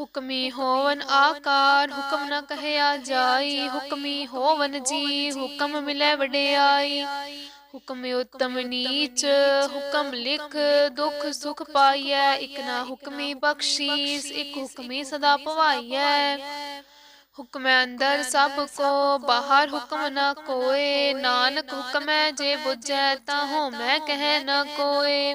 ਹੁਕਮੀ ਹੋਵਨ ਆਕਾਰ ਹੁਕਮ ਨ ਕਹਿਆ ਜਾਈ ਹੁਕਮੀ ਹੋਵਨ ਜੀ ਹੁਕਮ ਮਿਲੇ ਵਡਿਆਈ। ਹੁਕਮ ਉਤਮ ਨੀਚ ਹੁਕਮ ਲਿਖ ਦੁਖ ਸੁਖ ਪਾਈਐ ਇਕ ਨਾ ਹੁਕਮੀ ਬਖਸ਼ੀਸ ਇਕ ਹੁਕਮੀ ਸਦਾ ਪਵਾਈਐ। ਹੁਕਮੈ ਅੰਦਰ ਸਭ ਕੋ ਬਾਹਰ ਹੁਕਮ ਨ ਕੋਏ। ਨਾਨਕ ਹੁਕਮੈ ਜੇ ਬੁਝੈ ਤਾ ਹੋ ਮੈਂ ਕਹਿ ਨ ਕੋਏ।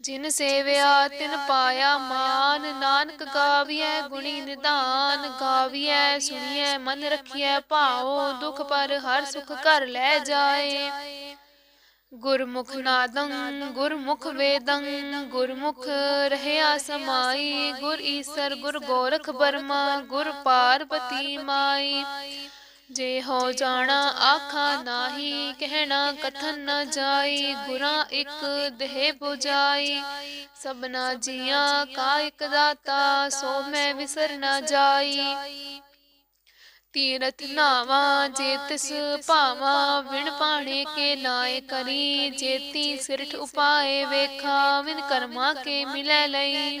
ਜਿਨ ਸੇਵਿਆ, ਤਿਨ ਪਾਇਆ ਮਾਨ, ਨਾਨਕ ਗਾਵੀਐ ਗੁਣੀ ਨਿਧਾਨ, ਗਾਵੀਐ ਸੁਣੀਐ, ਮਨ ਰਖੀਐ ਭਾਉ, ਦੁਖ ਪਰ ਹਰ ਸੁਖ ਕਰ ਲੈ ਜਾਏ। ਗੁਰਮੁਖ ਨਾਦੰ, ਗੁਰਮੁਖ ਵੇਦੰ, ਗੁਰਮੁਖ ਰਹਿਆ ਸਮਾਈ, ਗੁਰ ਈਸਰ ਗੁਰ ਗੋਰਖ ਬਰਮਾ, ਗੁਰ ਪਾਰਬਤੀ ਮਾਈ। ਜੇ ਹੋ ਜਾਣਾ ਆਖਾ ਨਾਹੀ, ਕਹਿਣਾ ਕਥਨ ਨਾ ਜਾਈ, ਗੁਰਾਂ ਇੱਕ ਦੇਹ 부ਜਾਈ ਸਭਨਾ ਜੀਆਂ ਕਾ ਇੱਕ ਦਾਤਾ, ਸੋ ਮੈਂ ਵਿਸਰ ਨਾ ਜਾਈ। ਤੀਰਥ ਨਾਵਾ, ਜੇ ਤਿਸ ਭਾਵਾ, ਵਿਣ ਪਾਣੇ ਕੇ ਨਾਏ ਕਰੀ। ਜੇਤੀ ਸਿਰਠ ਉਪਾਏ ਵੇਖਾ ਵਿਨ ਕਰਮਾ ਕੇ ਮਿਲੈ ਲਈ।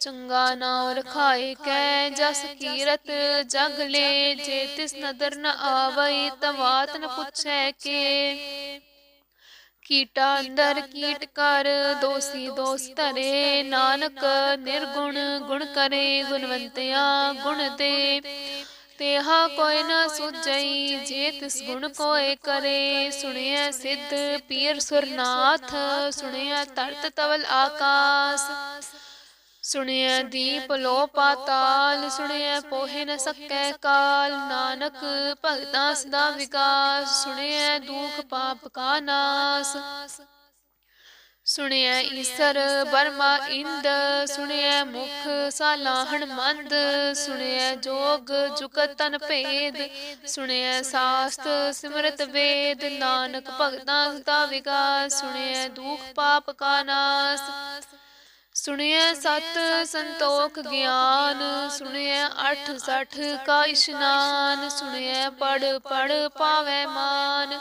ਚੰਗਾ ਨਾਮ ਰਖਾਏ ਕੈ ਜਸ ਕੀਰਤ, ਜਗ ਲੈ ਜੇ ਤਿਸ ਨਦਰ ਨ ਆਵਈ, ਤਵਾਤ ਨ ਪੁੱਛੈ ਕੇ। ਕੀਟਾ ਅੰਦਰ ਕੀਟ ਕਰ, ਦੋਸੀ ਦੋਸ ਧਰੇ, ਨਾਨਕ ਨਿਰਗੁਣ ਗੁਣ ਕਰੇ, ਗੁਣਵੰਤਿਆ ਗੁਣ ਦੇ। ਤੇਹਾ ਕੋਈ ਨਾ ਸੁਝਈ, ਜੇ ਤਿਸ ਗੁਣ ਕੋਏ ਕਰੇ। ਸੁਣਿਆ ਸਿੱਧ ਪੀਰ ਸੁਰਨਾਥ ਸੁਣਿਆ ਤਰਤ ਤਵਲ ਆਕਾਸ। ਸੁਣਿਆ ਦੀਪ ਲੋ ਪਾਤਾਲ ਸੁਣਿਆ ਪੋਹੇ ਨ ਸਕੈ ਕਾਲ। ਨਾਨਕ ਭਗਤਾਂ ਸਦਾ ਵਿਕਾਸ। ਸੁਣਿਆ ਦੁਖ ਪਾਪ ਕਾ ਨਾਸ। ਸੁਣਿਆ ਈਸਰ ਬਰਮਾ ਇੰਦ। ਸੁਣਿਆ ਮੁਖ ਸਾਲਾਹਣ ਮੰਦ। ਸੁਣਿਆ ਜੋਗ ਜੁਗਤ ਤਨ ਭੇਦ। ਸੁਣਿਆ ਸਾਸਤ ਸਿਮਰਤ ਵੇਦ। ਨਾਨਕ ਭਗਤਾਂ ਸਦਾ ਵਿਕਾਸ। ਸੁਣਿਆ ਦੁਖ ਪਾਪ ਕਾ ਨਾਸ। ਸੁਣਿਆ ਸਤ ਸੰਤੋਖ ਗਿਆਨ ਸੁਣਿਆ ਅਠ ਸਠ ਕਾ ਇਸ਼ਨਾਨ, ਸੁਣਿਐ ਪੜ ਪੜ ਪਾਵੈ ਮਾਨ।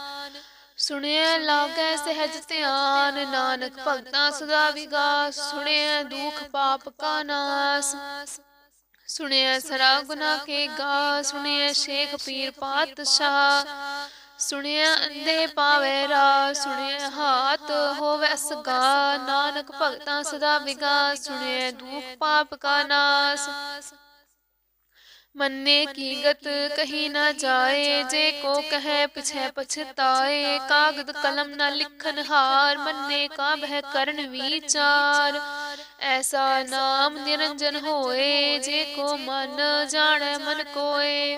ਸੁਣਿਆ ਲਾਗੈ ਸਹਿਜ ਧਿਆਨ, ਨਾਨਕ ਭਗਤਾਂ ਸਦਾ ਵਿਗਾਸ। ਸੁਣਿਐ ਦੁਖ ਪਾਪ ਕਾ ਨਾਸ। ਸੁਣਿਆ ਸਰਾ ਗੁਨਾ ਕੇ ਗਾ ਸੁਣਿਆ ਸ਼ੇਖ ਪੀਰ ਪਾਤਸ਼ਾਹ। ਸੁਣਿਆ ਅੰਦੇ ਪਾਵੇ ਰਾ ਸੁਣਿਆ ਹਾਥ ਹੋਵੇ ਸਗਾ ਨਾਨਕ ਭਗਤਾਂ ਸਦਾ ਵਿਗਾ ਸੁਣਿਆ ਦੁਖ ਪਾਪ ਕਾ ਨਾਸ। ਮੰਨੇ ਕੀ ਗਤ ਕਹੀ ਨਾ ਜਾਏ, ਜੇ ਕੋ ਕਹੈ ਪਿਛੈ ਪਛਤਾਏ। ਕਾਗਦ ਕਲਮ ਨਾ ਲਿਖਨ ਹਾਰ, ਮੰਨੇ ਕਾ ਬਹਿ ਕਰਨ ਵਿਚਾਰ। ਐਸਾ ਨਾਮ ਨਿਰੰਜਨ ਹੋਏ, ਜੇ ਕੋ ਮਨ ਜਾਣੈ ਮਨ ਕੋਏ।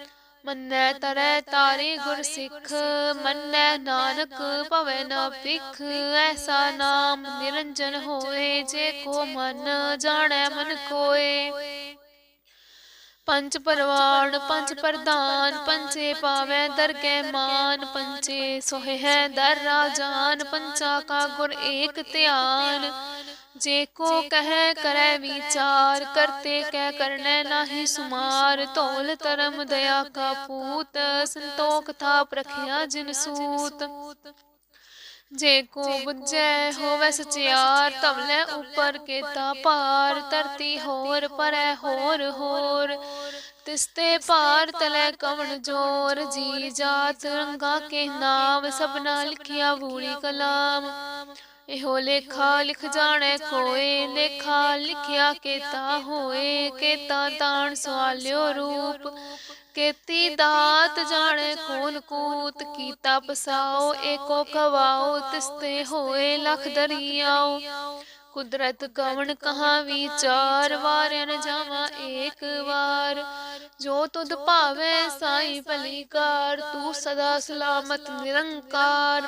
ਮੰਨੈ ਤਰੈ ਤਾਰੇ ਗੁਰ ਸਿੱਖ, ਮੰਨੈ ਨਾਨਕ ਭਵੈ ਨਾ ਪਿਖ ਐਸਾ ਨਾਮ ਨਿਰੰਜਨ ਹੋਏ ਜੇ ਕੋ ਮਨ ਜਾਣੈ ਮਨ ਕੋਏ ਪੰਜ ਪਰਵਾਨ ਪੰਜ ਪ੍ਰਧਾਨ ਪੰਚੇ ਪਾਵੈ ਦਰ ਦਰਗਹਿ ਮਾਨ ਪੰਚੇ ਸੋਹਿ ਹੈ ਦਰ ਰਾਜਾਨ, ਪੰਚਾ ਕਾ ਗੁਰ ਏਕ ਧਿਆਨ। ਜੇ ਕੋ ਕਹੈ ਕਰੈ ਵਿਚਾਰ ਕਰਤੇ ਕਹਿ ਕਰਨੈ ਨਾਹੀ ਸੁਮਾਰ। ਧੋਲ ਧਰਮ ਦਇਆ ਕਾ ਪੂਤ ਸੰਤੋਖ ਥਾ ਪ੍ਰਖਿਆ ਜਿਨ ਸੂਤ। ਜੇ ਕੋ ਬੁਝੈ ਹੋਵੇ ਸਚਿਆਰ ਤਵਲੇ ਉਪਰ ਕੇਤਾ ਪਾਰ ਧਰਤੀ ਹੋਰ ਪਰੈ ਹੋਰ ਹੋਰ ਤਿਸਤੇ ਪਾਰ ਤਲੇ ਕਵਣ ਜੋਰ। ਜੀ ਜਾਤ ਰੰਗਾ ਕੇ ਨਾਮ ਸਭਨਾ ਲਿਖਿਆ ਬੂੜੀ ਕਲਾਮ। ਇਹੋ ਲੇਖਾ ਲਿਖ ਜਾਣੈ ਕੋਏ ਲੇਖਾ ਲਿਖਿਆ ਕੇਤਾ ਹੋਏ, ਕੇਤਾ ਤਾਣ ਸਵਾਲਿਓ ਰੂਪ। ਕੇਤੀ ਦਾਤ ਜਾਣੈ ਕੋਨ ਕੂਤ, ਕੀਤਾ ਪਸਾਓ, ਏਕੋ ਕਵਾਓ ਤਿਸਤੇ ਹੋਏ ਲਖ ਦਰਿਆਓ। ਕੁਦਰਤ ਗਵਣ ਕਹਾ ਵਿਚਾਰ ਵਾਰਨ ਜਾਵਾ ਏਕ ਵਾਰ। ਜੋ ਤੁਧ ਭਾਵੇ ਸਾਈ ਭਲੀਕਾਰ, ਤੂੰ ਸਦਾ ਸਲਾਮਤ ਨਿਰੰਕਾਰ।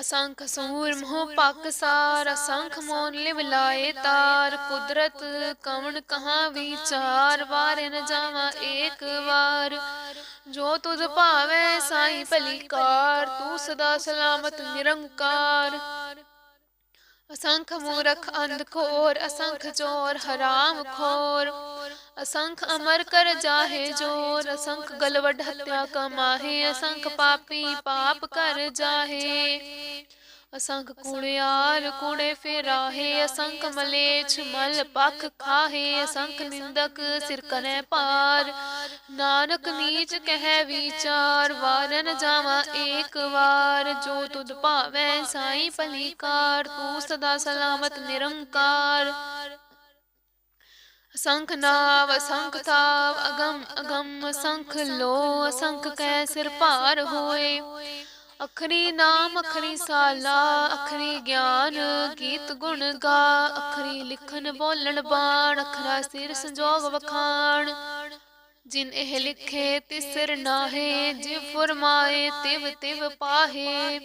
ਅਸੰਖ ਸੂਰ ਮੋਹ ਪੱਕ ਸਾਰ ਅਸੰਖ ਮੋਨ ਲਿਵ ਲਾਏ ਤਾਰ ਕੁਦਰਤ ਕਵਣ ਕਹਾ ਵਿਚਾਰ ਵਾਰੇ ਨ ਜਾਵਾ ਏਕ ਵਾਰ। ਜੋ ਤੁਧ ਭਾਵੇ ਸਾਈ ਭਲੀਕਾਰ ਤੂੰ ਸਦਾ ਸਲਾਮਤ ਨਿਰੰਕਾਰ। ਅਸੰਖ ਮੂਰਖ ਅੰਧ ਖੋਰ ਅਸੰਖ ਚੋਰ ਹਰਾਮ ਖੋਰ। ਅਸੰਖ ਅਮਰ ਕਰ ਜਾਹੇ ਜੋਰ। ਅਸੰਖ ਗਲਵਡ ਹਤਿਆ ਕਮਾਹੇ। ਅਸੰਖ ਪਾਪੀ ਪਾਪ ਕਰ ਜਾਹੇ। ਅਸੰਖ ਕੂੜਿਆਰ ਕੂੜੇ ਫੇਰਾਹੇ ਅਸੰਖ ਮਲੇਛ ਮਲ ਪਖ ਖਾਹੇ ਅਸੰਖ ਨਿੰਦਕ ਸਿਰ ਕਨੇ ਪਾਰ। ਨਾਨਕ ਨੀਚ ਕਹਿ ਵਿਚਾਰ ਵਾਰਨ ਜਾਵਾ ਏਕ ਵਾਰ। ਜੋ ਤੁਧ ਭਾਵੈ ਸਾਈ ਭਲੀਕਾਰ ਤੂੰ ਸਦਾ ਸਲਾਮਤ ਨਿਰੰਕਾਰ। ਅਸੰਖ ਨਾਵ ਅਸੰਖ ਥਾਵ ਅਗਮ ਅਗਮ ਅਸੰਖ ਲੋ ਅਸੰਖ ਕੈ ਸਿਰ ਭਾਰ ਹੋਏ। ਅਖਰੀ ਨਾਮ ਅਖਰੀ ਸਾਲਾ ਅਖਰੀ ਗਿਆਨ ਗੀਤ ਗੁਣ ਗਾ ਅਖਰੀ ਲਿਖਨ ਬੋਲਣ ਬਾਣ ਅਖਰਾ ਸਿਰ ਸੰਜੋਗ ਵਖਾਣ। ਜਿਨ ਇਹ ਲਿਖੇ ਤਿਸਰ ਨਾਹੇ ਜਿ ਫਰਮਾਏ ਤਿਵ ਤਿਵ ਪਾਹੇ।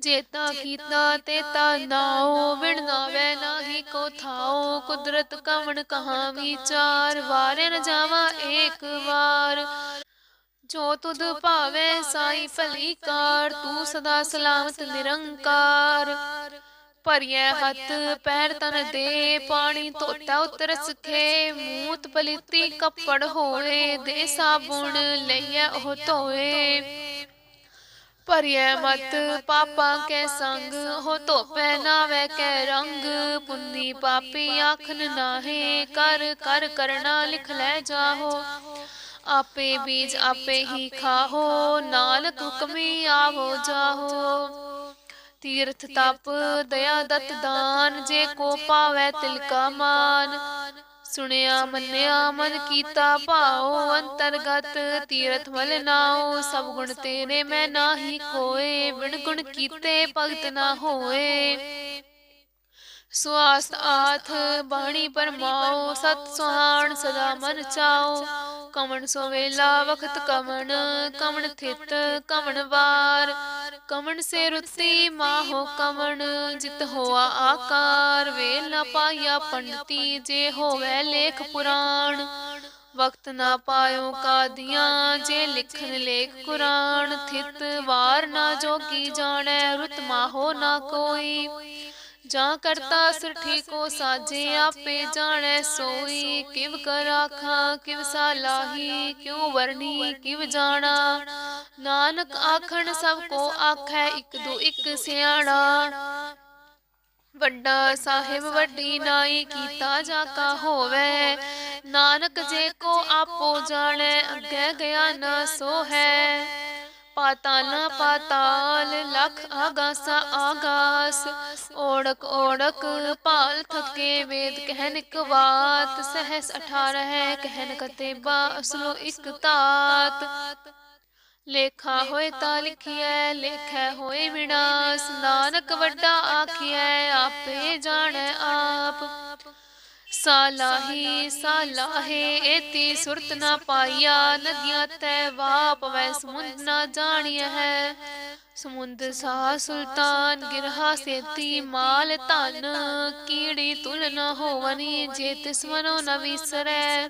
ਜੇਤਾ ਕੀਤਾ ਤੇਤਾ ਨਾਉ ਵਿਣ ਨਾਵੇ ਨਾਹੀ ਕੋ ਥਾਉ ਕੁਦਰਤ ਕਵਣ ਕਹਾ ਵਿਚਾਰ ਵਾਰੇ ਨ ਜਾਵਾ ਏਕ ਵਾਰ। ਜੋ ਤੁਧ ਭਾਵੇ ਸਾਈ ਭਲੀ ਕਾਰ ਤੂੰ ਸਦਾ ਸਲਾਮਤ ਨਿਰੰਕਾਰ। ਭਰੀਐ ਹੱਥ ਪੈਰ ਤਨ ਦੇ ਪਾਣੀ ਧੋਤਾ ਉਤਰ ਸਖੇ ਮੂਤ ਪਲੀਤੀ ਕੱਪੜ ਹੋਏ ਦੇ ਸਾਬੁਣ ਲਈਐ ਉਹ ਧੋਏ ਭਰਿਐ ਮਤ ਪਾਪਾਂ ਕੈ ਸੰਗ ਹੋ ਧੋਪੈ ਨਾਵੇ ਕੈ ਰੰਗ। ਪੁੰਨੀ ਪਾਪੀ ਆਖਨ ਨਾਹੀ ਕਰ ਕਰ ਕਰਨਾ ਲਿਖ ਲੈ ਜਾਹੋ। ਆਪੇ ਬੀਜ ਆਪੇ ਹੀ ਖਾਹੋ, ਨਾਨਕ ਹੁਕਮੀ ਆਵੋ ਜਾਹੋ। ਤੀਰਥ ਤਪ, ਦਇਆ ਦਤ ਦਾਨ, ਜੇ ਕੋ ਪਾਵੈ ਤਿਲ ਕਾ ਮਾਨ। ਸੁਣਿਆ, ਮੰਨਿਆ, ਮਨ ਕੀਤਾ ਭਾਉ, ਅੰਤਰਗਤ ਤੀਰਥ ਮਲ ਨਾਉ। ਸਭ ਗੁਣ ਤੇਰੇ ਮੈਂ ਨਾਹੀ ਕੋਏ, ਬਿਨ ਗੁਣ ਕੀਤੇ ਭਗਤ ਨਾ ਹੋਏ। ਸੁਆਸ ਆਥ ਬਾਣੀ ਪਰਮਾਉ, ਸਤ ਸੁਹਾਣ ਸਦਾ ਮਨ ਚਾਉ। ਕਮਣ ਸੋ ਵੇਲਾ ਵਖਤ ਕਮਣ ਕਮਣ ਥਿਤ ਕਮਣ ਵਾਰ। ਕਮਣ ਸੇ ਰੁੱਤੀ ਮਾਹੋ ਕਮਣ, ਜਿਤ ਹੋਆ ਆਕਾਰ। ਵੇਲ ਨਾ ਪਾਇਆ ਪੰਡਤੀ, ਜੇ ਹੋਵੇ ਲੇਖ ਪੁਰਾਣ। ਵਕਤ ਨਾ ਪਾਇਓ ਕਾਦੀਆਂ, ਜੇ ਲਿਖਨ ਲੇਖ ਕੁਰਾਨ। ਥਿਤ ਵਾਰ ਨਾ ਜੋਗੀ ਜਾਣੈ, ਰੁਤ ਮਾਹੋ ਨਾ ਕੋਈ। ਜਾਂ ਕਰਤਾ ਸਿਰ ਠੀਕੋ ਸਾਜੇ ਆਪੇ ਜਾਣੈ ਸੋਈ ਕਿਵ ਕਰ ਆਖਾਂ ਕਿਵ ਸਾਲਾਹੀ ਕਿਉ ਵਰਨੀ ਕਿਵ ਜਾਣਾ? ਨਾਨਕ ਆਖਣ ਸਭ ਕੋ ਆਖੈ ਇੱਕ ਦੋ ਇੱਕ ਸਿਆਣਾ। ਵੱਡਾ ਸਾਹਿਬ ਵੱਡੀ ਨਾਈ ਕੀਤਾ ਜਾ ਕਾ ਹੋਵੇ। ਨਾਨਕ ਜੇ ਕੋ ਆਪੋ ਜਾਣੈ ਅੱਗੇ ਗਿਆ ਨਾ ਸੋ ਹੈ ਲਖ ਆਗਾਸਾ। ਆਗਾਸ। ਓੜਕ ਓੜਕ ਪਾਲ ਥਕੇ ਵੇਦ ਕਹਿਨ ਇੱਕ ਬਾਤ ਸਹਸ 18 ਹੈ ਕਹਿਨ ਕਤੇਬਾ ਅਸਲੋ ਇੱਕ ਤਾਤ। ਲੇਖਾ ਹੋਏ ਤਾਂ ਲਿਖਿਐ ਲੇਖੈ ਹੋਏ ਵਿਨਾਸ਼। ਨਾਨਕ ਵੱਡਾ ਆਖਿਐ ਆਪੇ ਜਾਣੈ ਆਪ। ਸਾਲਾਹੀ ਸਾਲਾਹੇ ਏਤੀ ਸੁਰਤ ਨਾ ਪਾਈਆ ਨਦੀਆਂ ਤੈ ਵਾਪ ਵੈ ਸਮੁੰਦ ਨਾ ਜਾਣਿਆ ਹੈ। ਸਮੁੰਦ ਸਾ ਸੁਲਤਾਨ ਗਿਰਹਾ ਸੇਤੀ ਮਾਲ ਧਨ ਕੀੜੀ ਤੁਲ ਨ ਹੋਵਨੀ ਜੇ ਤਿਸ ਮਨੋ ਨ ਵਿਸਰੈ।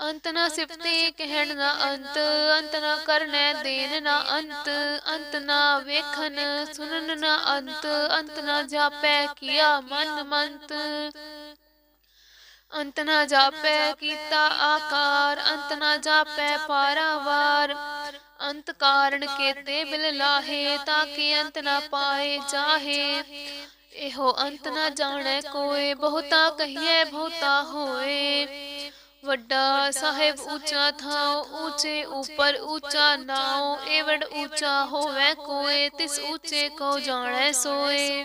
ਅੰਤ ਨ ਸਿਫਤੇ ਕਹਿਣ ਨਾ ਅੰਤ। ਅੰਤ। ਨ ਕਰਨੈ ਦੇਨ ਨਾ ਅੰਤ। ਅੰਤ ਨਾ ਵੇਖਨ ਸੁਨਨ ਨਾ ਅੰਤ। ਅੰਤ। ਨ ਜਾਪੈ ਕੀਆ ਮਨ ਮੰਤ। ਅੰਤ ਨਾ ਜਾਪੈ ਕੀਤਾ ਆਕਾਰ, ਅੰਤ ਨਾ ਜਾਪੈ ਪਾਰਾਵਾਰ। ਅੰਤ ਕਾਰਨ ਕੇਤੇ ਬਿਲ ਲਾਹੇ, ਤਾਂ ਕਿ ਅੰਤ ਨਾ ਪਾਏ ਜਾਹੇ। ਇਹੋ ਅੰਤ ਨਾ ਜਾਣੈ ਕੋਏ, ਬਹੁਤਾ ਕਹੀਏ ਬਹੁਤਾ ਹੋਏ। ਵੱਡਾ ਸਾਹਿਬ ਉੱਚਾ ਥਾਉ, ਉੱਚੇ ਉਪਰ ਉੱਚਾ ਨਾਉ, ਏਵੜ ਉੱਚਾ ਹੋਵੇ ਕੋਏ, ਤਿਸ ਉੱਚੇ ਕੋ ਜਾਣੈ ਸੋਏ।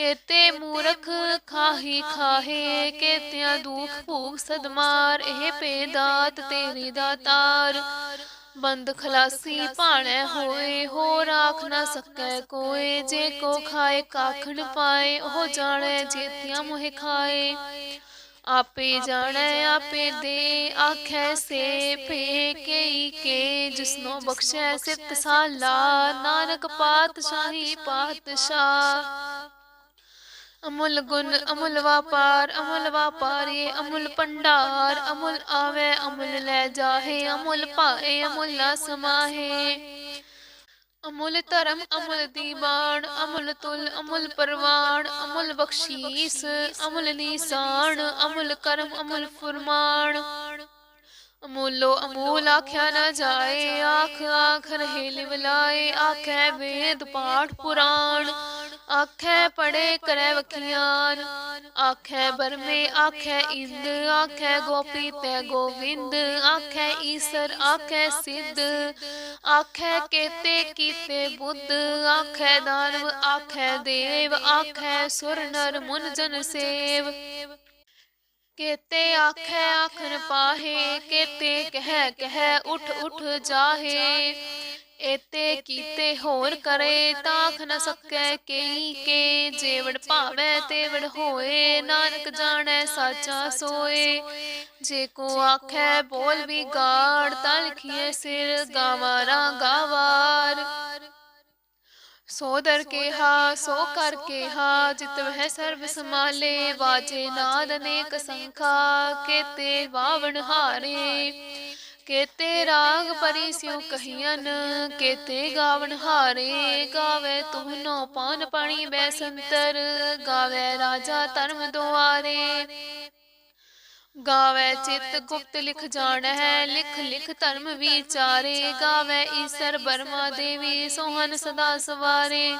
ਕੇਤੇ ਮੂਰਖ ਖਾਹੀ ਖਾਹੇ, ਕੇਤਿਆਂ ਦੁਖ ਭੂਖ ਸਦਮਾਰ, ਇਹ ਪੇਦਾਤ ਤੇਰੀ ਦਾਤਾਰ ਬੰਦ ਖਲਾਸੀ ਭਾਣੈ ਹੋਏ ਹੋ ਰਾਖ ਨਾ ਸਕੈ ਕੋਏ, ਜੇ ਕੋ ਖਾਏ ਕਾਖ ਪਾਏ, ਉਹ ਜਾਣੈ ਜੇਤਿਆਂ ਮੋਹਿ ਖਾਏ। ਆਪੇ ਜਾਣੈ, ਆਪੇ ਦੇ, ਆਖੈ ਸੇ ਪੇ ਕਈ ਕੇ, ਜਿਸਨੋ ਬਖਸ਼ੈ ਸਿਫਤ ਸਾਲਾ, ਨਾਨਕ ਪਾਤਸ਼ਾਹੀ ਪਾਤਸ਼ਾਹ। ਅਮੁੱਲ ਗੁਣ ਅਮੁੱਲ ਵਾਪਾਰ ਅਮੁੱਲ ਵਾਪਾਰੀ ਅਮੁੱਲ ਪੰਡਾਰ ਅਮੁੱਲ ਆਵੇ ਅਮੁੱਲ ਲੈ ਜਾਹੇ ਅਮੁੱਲ ਭਾਏ ਅਮੁੱਲ ਨਾ ਸਮਾਹੇ ਅਮੁੱਲ ਧਰਮ ਅਮੁੱਲ ਦੀਵਾਨ ਅਮੁੱਲ ਤੁਲ ਅਮੁੱਲ ਪਰਵਾਨ ਅਮੁੱਲ ਬਖਸ਼ੀਸ ਅਮੁੱਲ ਨੀਸਾਨ ਅਮੁੱਲ ਕਰਮ ਅਮੁੱਲ ਫਰਮਾਨ ਅਮੁੱਲੋ ਅਮੂਲ ਆਖਿਆ ਨਾ ਜਾਏ ਆਖ ਆਖ ਰਹੇ ਲਿਵਲਾਏ ਆਖੈ ਵੇਦ ਪਾਠ ਪੁਰਾਣ ਆਖੈ ਪੜੇ ਕਰੈ ਵਖਿਆਨ, ਆਖੈ ਬਰਮੇ, ਆਖੈ ਇੰਦ, ਆਖੈ ਗੋਪੀ ਤੈ ਗੋਵਿੰਦ, ਆਖੈ ਈਸਰ, ਆਖੈ ਸਿੱਧ, ਆਖੈ ਕੇਤੇ ਕੀਤੇ ਬੁੱਧ, ਆਖੈ ਦਾਨਵ ਆਖੈ ਦੇਵ, ਆਖੈ ਸੁਰ ਨਰ ਮੁਨ ਜਨ ਸੇਵ। ਕੇਤੇ ਆਖੈ ਆਖਨ ਪਾਹੇ, ਕੇਤੇ ਕਹਿ ਕਹਿ ਉਠ ਉਠ ਜਾਹੇ ਏਤੇ ਕੀਤੇ ਹੋਰ ਕਰੇ ਤਾਖ ਨ ਸਕੈ ਕਈ ਕੇ ਜੇਵੜ ਭਾਵੈ ਤੇਵੜ ਹੋਏ, ਨਾਨਕ ਜਾਣੈ ਸਾਚਾ ਸੋਏ। ਜੇ ਕੋ ਆਖੈ ਬੋਲ ਵੀ ਤਾਂ ਲਿਖੀਏ ਸਿਰ ਗਾਵਾਰਾ ਗਾਵਾਰ। ਸੋ ਦਰ ਕੇਹਾ, ਸੋ ਕਰ ਕੇਹਾ, ਜਿਤ ਵਹਿ ਸਰਬ ਸਮਾਲੇ ਵਾਜੇ ਨਾਦ ਅਨੇਕ ਸੰਖਾ, ਕੇਤੇ ਵਾਵਣ ਹਾਰੇ। ਕੇਤੇ ਰਾਗ ਪਰੀ ਸਿਉ ਕਹੀਨ ਕੇਤੇ ਗਾਵਣ ਹਾਰੇ, ਗਾਵੇ ਤੁਹਨੋ ਪਾਨ ਪਾਣੀ ਬੈ ਸੰਤਰ, ਗਾਵੇ ਰਾਜਾ ਧਰਮ ਦੁਆਰੇ। ਗਾਵੇ ਚਿਤ ਗੁਪਤ ਲਿਖ ਜਾਣ ਹੈ ਲਿਖ ਲਿਖ ਧਰਮ ਵਿਚਾਰੇ। ਗਾਵੇ ਈਸਰ ਬਰਮਾ ਦੇਵੀ ਸੋਹਨ ਸਦਾ ਸਵਾਰੇ।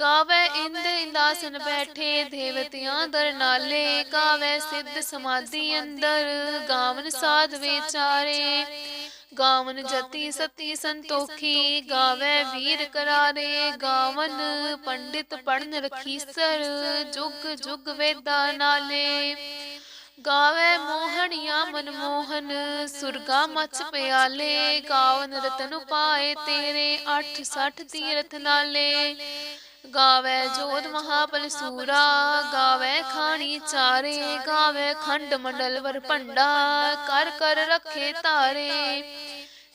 ਗਾਵੇ ਇੰਦ ਇੰਦਾਸਨ ਬੈਠੇ ਦੇਵਤਿਆਂ ਦਰ ਨਾਲੇ। ਗਾਵੇ ਸਿੱਧ ਸਮਾਧੀ ਅੰਦਰ ਗਾਵਨ ਸਾਧ ਵਿਚਾਰੇ। ਗਾਵਨ ਜਤੀ ਸਤੀ ਸੰਤੋਖੀ। ਗਾਵੇ ਵੀਰ ਕਰਾਰੇ। ਗਾਵਨ ਪੰਡਿਤ ਪੜਨ ਰਖੀਸਰ। ਜੁਗ ਜੁਗ ਵੇਦਾ ਨਾਲੇ। ਗਾਵੇ ਮੋਹਣੀਆਂ ਮਨਮੋਹਨ, ਸੁਰਗਾ ਮਚ ਪਿਆਲੇ, ਗਾਵਨ ਰਤਨ ਪਾਏ ਤੇਰੇ 860 ਤੀਰਥ ਨਾਲੇ। ਗਾਵੇ ਜੋਤ ਮਹਾਬਲ ਸੂਰਾ, ਗਾਵੇ ਖਾਣੀ ਚਾਰੇ, ਗਾਵੇ ਖੰਡ ਮੰਡਲ ਵਰ ਭੰਡਾ ਕਰ ਕਰ ਰੱਖੇ ਤਾਰੇ।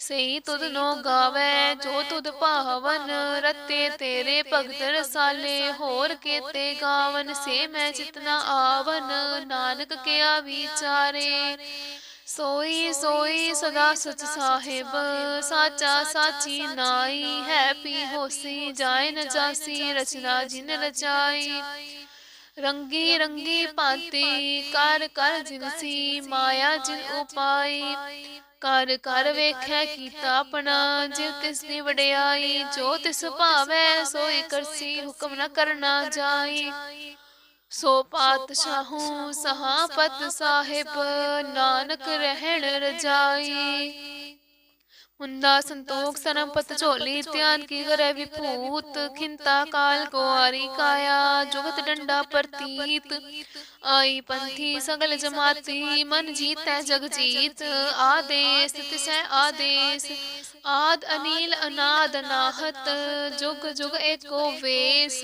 ਸਈ ਤੁਧ ਨੋ ਗਾਵੇ ਜੋ ਤੁਧ ਭਾਵਨ ਰਤੇ ਤੇਰੇ ਭਗਤ ਰਸਾਲੇ ਹੋਰ ਕੇਤੇ ਗਾਵਨ ਸੇ ਮੈਂ ਜਿਤਨਾ ਆਵਨ ਨਾਨਕ ਕਿਆ ਵਿਚਾਰੇ। ਸੋਈ ਸੋਈ ਸਦਾ ਸਚ ਸਾਹਿਬ ਸਾਚਾ ਸਾਚੀ ਨਾਈ ਹੈ ਪੀ ਹੋਸੀ ਜਾਏ ਨ ਜਾਸੀ ਰਚਨਾ ਜਿਨ ਰਚਾਈ। ਰੰਗੀ ਰੰਗੀ ਭਾਂਤੀ ਕਰ ਕਰ ਜਿਨਸੀ ਮਾਇਆ ਜਿਨ ਉਪਾਈ। ਕਰ ਕਰ ਵੇਖੈ ਕੀਤਾ ਆਪਣਾ ਜਿਵ ਤਿਸ ਦੀ ਵਡਿਆਈ ਜੋ ਤਿਸ ਭਾਵੈ ਸੋਈ ਕਰਸੀ ਹੁਕਮ ਨ ਕਰਨਾ ਜਾਈ। ਸੋ ਪਾਤਸ਼ਾਹੂ ਸਹਾਪਤ ਸਾਹਿਬ ਨਾਨਕ ਰਹਿਣ ਰਜਾਈ ਹੁੰਦਾ ਸੰਤੋਖ ਸਰਮਪਤ ਝੋਲੀ, ਧਿਆਨ ਕੀ ਕਰੇ ਵਿਭੂਤ, ਖਿੰਤਾ ਕਾਲ ਕੋ ਕਾਇਆ, ਜੁਗਤ ਡੰਡਾ ਪ੍ਰਤੀਤ। ਆਈ ਪੰਥੀ ਸਗਲ ਜਮਾਤੀ, ਮਨ ਜੀਤੈ ਜਗ ਜੀਤ। ਆਦੇਸ ਤਿਸੈ ਆਦੇਸ, ਆਦ ਅਨੀਲ ਅਨਾਦ ਨਾਹਤ, ਜੁਗ ਜੁਗ ਏਕੋ ਵੇਸ।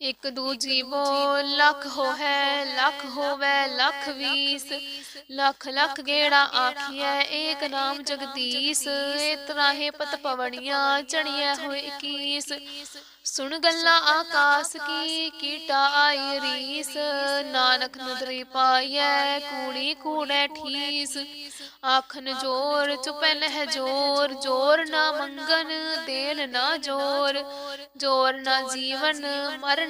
ਇਕ ਦੂਜੀ ਬੋ ਲੱਖ ਹੋਵੇ ਲੱਖ ਹੋਵੇ ਲੱਖ ਵੀਸ। ਲੱਖ ਲੱਖ ਗੇੜਾ ਆਖੀਐ ਏਕ ਨਾਮ ਜਗਦੀਸ਼। ਇਤਨਾ ਹੈ ਪਤ ਪਵਣੀਆਂ ਚਣੀਐ ਹੋਏ 21 ਸੁਣ ਗੱਲਾਂ ਆਕਾਸ ਕੀ ਕੀਟਾ ਆਈ ਰੀਸ। ਨਾਨਕ ਨਦਰੀ ਪਾਈਐ ਕੂੜੀ ਕੂੜੈ ਠੀਸ। ਆਖਨ ਜੋਰ ਚੁਪੈ ਨਹਿ ਜੋਰ। ਜੋਰ ਨਾ ਮੰਗਨ ਦੇਨ ਨਾ ਜੋਰ। ਜੋਰ। ਨਾ ਜੀਵਨ ਮਰਨ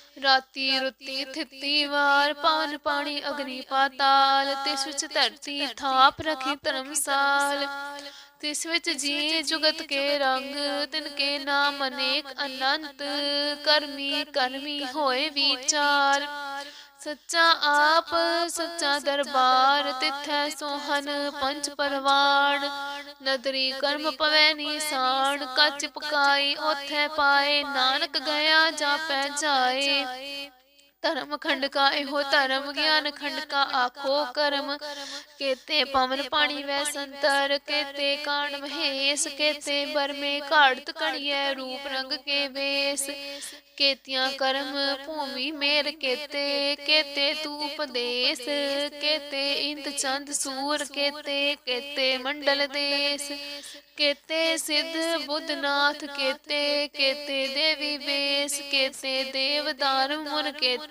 ਰਾਤੀ ਰੁੱਤੀ ਥਿੱਤੀ ਵਾਰ ਪਾਨ ਪਾਣੀ ਅਗਨੀ ਪਾਤਾਲ ਤਿਸ ਵਿੱਚ ਧਰਤੀ ਥਾਪ ਰਖੀ ਧਰਮਸਾਲ ਤਿਸ ਵਿੱਚ ਜੀ ਜੁਗਤ ਕੇ ਰੰਗ ਤਿਨ ਕੇ ਨਾਮ ਅਨੇਕ ਅਨੰਤ ਕਰਮੀ ਕਰਮੀ ਹੋਏ ਵਿਚਾਰ। ਸੱਚਾ ਆਪ, ਸੱਚਾ ਦਰਬਾਰ, ਤਿਥੈ ਸੋਹਨ ਪੰਜ ਪਰਵਾਨ ਨਦਰੀ ਕਰਮ ਪਵੈ ਨੀਸਾਨ, ਕੱਚ ਪਕਾਈ ਉਥੈ ਪਾਏ। ਨਾਨਕ ਗਿਆ ਜਾਪੈ ਜਾਏ। ਧਰਮ ਖੰਡ ਕਾ ਇਹੋ ਧਰਮ ਗਿਆਨ ਖੰਡ ਕਾ ਆਖੋ ਕਰਮ। ਕੇਤੇ ਪਵਨ ਪਾਣੀ ਵੈ ਸੰਤਰ ਕੇਤੇ ਕਾਣ ਮਹੇਸ਼ ਕੇਤੇ ਬਰਮੇ ਘਾੜਤ ਕਣੀਐ ਰੂਪ ਰੰਗ ਕੇ ਵੇਸ। ਕੇਤੀਆਂ ਕਰਮ ਭੂਮੀ ਮੇਰ ਕੇਤੇ ਕੇਤੇ ਤੂ ਉਪਦੇਸ। ਕੇਤੇ ਇੰਦ ਚੰਦ ਸੂਰ ਕੇਤੇ ਕੇਤੇ ਮੰਡਲ ਦੇਸ। ਕੇਤੇ ਸਿੱਧ ਬੁੱਧਨਾਥ ਕੇਤੇ ਕੇਤੇ ਦੇਵੀ ਵੇਸ। ਕੇਤੇ ਦੇਵਦਾਰ ਮੁਨ ਕੇਤੇ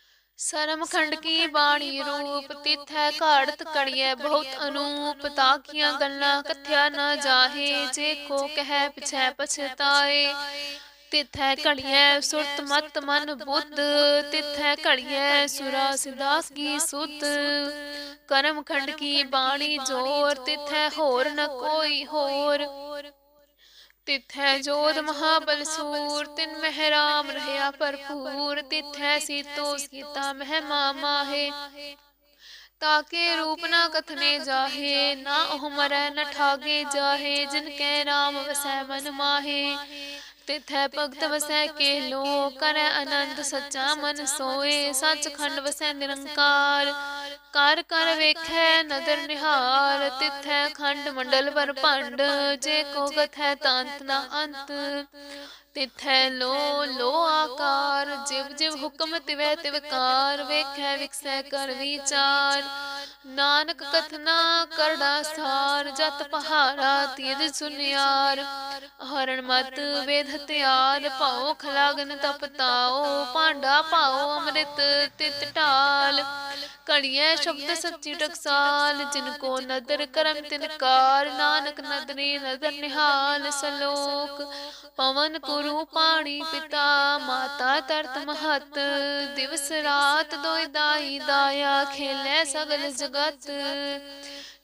ਸਰਮ ਖੰਡ ਕੀ ਬਾਣੀ ਰੂਪ ਤਿਥੈ ਘਾੜਤ ਕੜੀਐ ਬਹੁਤ ਅਨੂਪ ਤਾਕੀਆਂ ਗੱਲਾਂ ਕਥਿਆ ਨਾ ਜਾਹੇ ਜੇ ਕੋ ਕਹਿ ਪਿਛੈ ਪਛਤਾਏ। ਤਿਥੈ ਘੜੀਐ ਸੁਰਤ ਮਤ ਮਨ ਬੁੱਧ। ਤਿਥੈ ਘੜੀਐ ਸੁਰਾ ਸਿਦਾਸ ਕੀ ਸੁਤ। ਕਰਮ ਖੰਡ ਕੀ ਬਾਣੀ ਜੋਰ। ਤਿਥੈ ਹੋਰ ਨ ਕੋਈ ਹੋਰ। ਤਿਥੈ ਜੋਧ ਮਹਾਬਲ ਸੂਰ ਤਿਨ ਮਹਿ ਰਾਮ ਰਹਿਆ ਭਰਪੂਰ ਤਿਥੈ ਸੀਤੋ ਸੀਤਾ ਮਹਿ। ਮਾਮਾ ਹੈ ਤਾਕੇ ਰੂਪ ਨਾ ਕਥਨੇ ਜਾਹੇ ਨਾ ਉਹ ਮਰੈ ਨ ਠਾਗੇ ਜਾਹੇ ਜਿਨ ਕੈ ਰਾਮ ਵਸੈ ਮਨ ਮਾਹੇ। ਤਿਥੈ ਭਗਤ ਵਸੈ ਕੇ ਲੋ ਕਰੈ ਆਨੰਦ ਸੱਚਾ ਮਨ ਸੋਏ ਸੱਚਖੰਡ ਵਸੈ ਨਿਰੰਕਾਰ। ਕਰ ਕਰ ਵੇਖੈ ਨਦਰ ਨਿਹਾਰ ਤਿਥੈ ਖੰਡ ਮੰਡਲ ਵਰ ਭੰਡ ਜੇ ਕੋ ਕਥੈ ਤੰਤ ਨਾ ਅੰਤ। ਤਿਥੈ ਲੋ ਲੋ ਆਕਾਰ ਜਿਵ ਜਿਵ ਹੁਕਮ ਤਿਵੈ ਤਿਵਕਾਰ ਵੇਖੈ ਵਿਕਸੈ ਕਰ ਵਿਚਾਰ। ਨਾਨਕ ਕਥਨਾ ਕਰੜਾ ਸਾਰ ਜਤ ਪਹਾਰਾ ਤੀਰ ਸੁਨਿਆਰ। ਹਰਣ ਮਤ ਵੇਦ ਹਤਿਆਰ ਭਾਉ ਖਲਾਗਨ ਤਪਤਾਓ ਭਾਂਡਾ ਭਾਉ ਅੰਮ੍ਰਿਤ ਤਿਤ ਢਾਲ ਕੜੀਐ ਸ਼ਬਦ ਸੱਚੀ ਟਕਸਾਲ, ਜਿਨ ਕੋ ਨਦਰ ਕਰਮ ਤਿਨਕਾਰ ਨਾਨਕ ਨਦਰੀ ਨਦਰ ਨਿਹਾਲ ਸਲੋਕ। ਪਵਨ ਕੁਰੂ ਪਾਣੀ ਪਿਤਾ, ਮਾਤਾ ਤਰਤ ਮਹਤ। ਦਿਵਸ ਰਾਤ ਦੋਇ ਦਾਈ ਦਾਇਆ, ਖੇਲੇ ਸਗਲ ਜਗਤ।